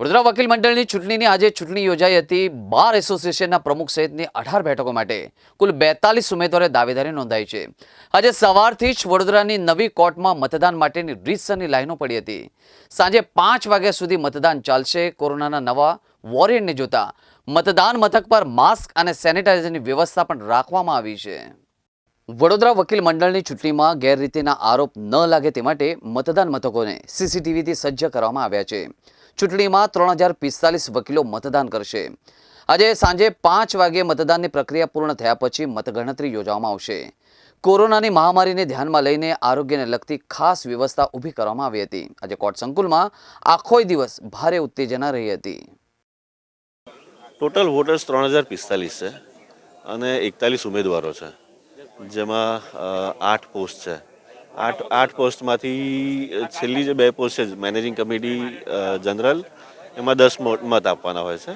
વડોદરા વકીલ મંડળની ચૂંટણીની આજે ચૂંટણી યોજાઈ હતી. બાર એસોસિએશનના પ્રમુખ સહિતની અઢાર બેઠકો માટે કુલ બેતાલીસ ઉમેદવારે દાવેદારી નોંધાઈ છે. આજે સવારથી જ વડોદરાની નવી કોર્ટમાં મતદાન માટેની રીતસરની લાઈનો પડી હતી. સાંજે પાંચ વાગ્યા સુધી મતદાન ચાલશે. કોરોનાના નવા વોરિયન્ટને જોતા મતદાન મથક પર માસ્ક અને સેનિટાઇઝરની વ્યવસ્થા પણ રાખવામાં આવી છે. વડોદરા વકીલ મંડળની ચૂંટણીમાં ગેરરીતિના આરોપ ન લાગે તે માટે મતદાન મથકોને સીસીટીવીથી સજ્જ કરવામાં આવ્યા છે. ચૂંટણીમાં ત્રણ હજાર પિસ્તાલીસ વકીલો મતદાન કરશે. આજે સાંજે પાંચ વાગ્યે મતદાનની પ્રક્રિયા પૂર્ણ થયા પછી મતગણતરી યોજવામાં આવશે. કોરોનાની મહામારીને ધ્યાનમાં લઈને આરોગ્યને લગતી ખાસ વ્યવસ્થા ઊભી કરવામાં આવી હતી. આજે કોર્ટ સંકુલમાં આખોય દિવસ ભારે ઉત્તેજના રહી હતી. ટોટલ વોટર્સ ત્રણ હજાર પિસ્તાલીસ છે અને એકતાલીસ ઉમેદવારો છે. જેમાં આઠ પોસ્ટ છે. આઠ આઠ પોસ્ટમાંથી છેલ્લી જે બે પોસ્ટ છે, મેનેજિંગ કમિટી જનરલ, એમાં દસ મત આપવાના હોય છે.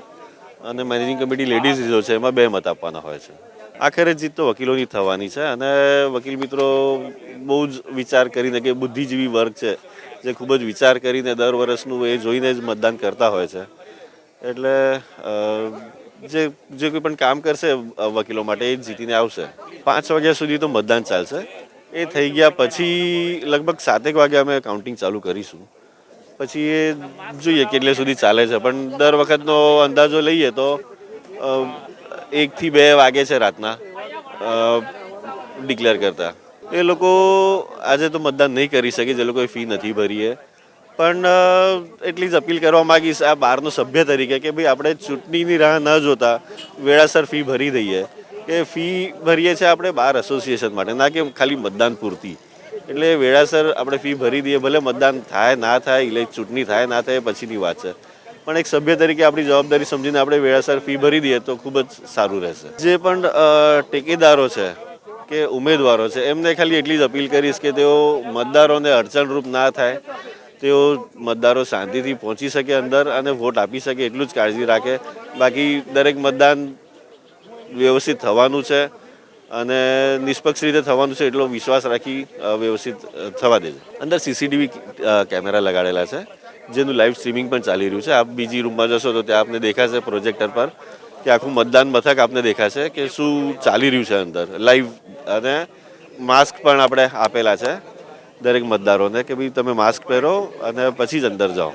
અને મેનેજિંગ કમિટી લેડીઝ રિઝર્વ છે, એમાં બે મત આપવાના હોય છે. આખરે જીત તો વકીલોની થવાની છે અને વકીલ મિત્રો બહુ જ વિચાર કરીને કે બુદ્ધિજીવી વર્ગ છે, જે ખૂબ જ વિચાર કરીને દર વર્ષનું એ જોઈને જ મતદાન કરતા હોય છે. એટલે જે જે કોઈ પણ કામ કરશે વકીલો માટે એ જીતીને આવશે. પાંચ વાગ્યા સુધી તો મતદાન ચાલશે. એ થઈ ગયા પછી લગભગ સાતેક વાગે અમે કાઉન્ટિંગ ચાલુ કરીશું. પછી એ જોઈએ કેટલે સુધી ચાલે છે, પણ દર વખતનો અંદાજો લઈએ તો એકથી બે વાગે છે રાતના ડિક્લેર કરતા. એ લોકો આજે તો મતદાન નહીં કરી શકે, જે લોકોએ ફી નથી ભરી પણ એટલી જ અપીલ કરવા માંગીશ આ બહારનો સભ્ય તરીકે કે ભાઈ આપણે ચૂંટણીની રાહ ન જોતા, વેળાસર ફી ભરી દઈએ. કે ફી ભરીએ છીએ આપણે બાર એસોસિએશન માટે. ના કે ખાલી મતદાન પૂરતી. એટલે વેળાસર આપણે ફી ભરી દઈએ, ભલે મતદાન થાય, ના થાય એટલે ચૂંટણી થાય, ના થાય પછીની વાત છે. પણ એક સભ્ય તરીકે આપણી જવાબદારી સમજીને આપણે વેળાસર ફી ભરી દઈએ તો ખૂબ જ સારું રહેશે. જે પણ ટેકેદારો છે કે ઉમેદવારો છે, એમને ખાલી એટલી જ અપીલ કરીશ કે તેઓ મતદારોને અડચણરૂપ ના થાય. તેઓ મતદારો શાંતિથી પહોંચી શકે અંદર અને વોટ આપી શકે, એટલું જ કાળજી રાખે. બાકી દરેક મતદાન વ્યવસ્થિત થવાનું છે અને નિષ્પક્ષ રીતે થવાનું છે એટલો વિશ્વાસ રાખી વ્યવસ્થિત થવા દેજો. અંદર સીસીટીવી કેમેરા લગાડેલા છે, જેનું લાઈવ સ્ટ્રીમિંગ પણ ચાલી રહ્યું છે. આપ બીજી રૂમમાં જશો તો ત્યાં આપને દેખાશે પ્રોજેક્ટર પર કે આખું મતદાન મથક આપને દેખાશે કે શું ચાલી રહ્યું છે અંદર. લાઈવ અને માસ્ક પણ આપણે આપેલા છે દરેક મતદારોને કે ભાઈ તમે માસ્ક પહેરો અને પછી જ અંદર જાઓ.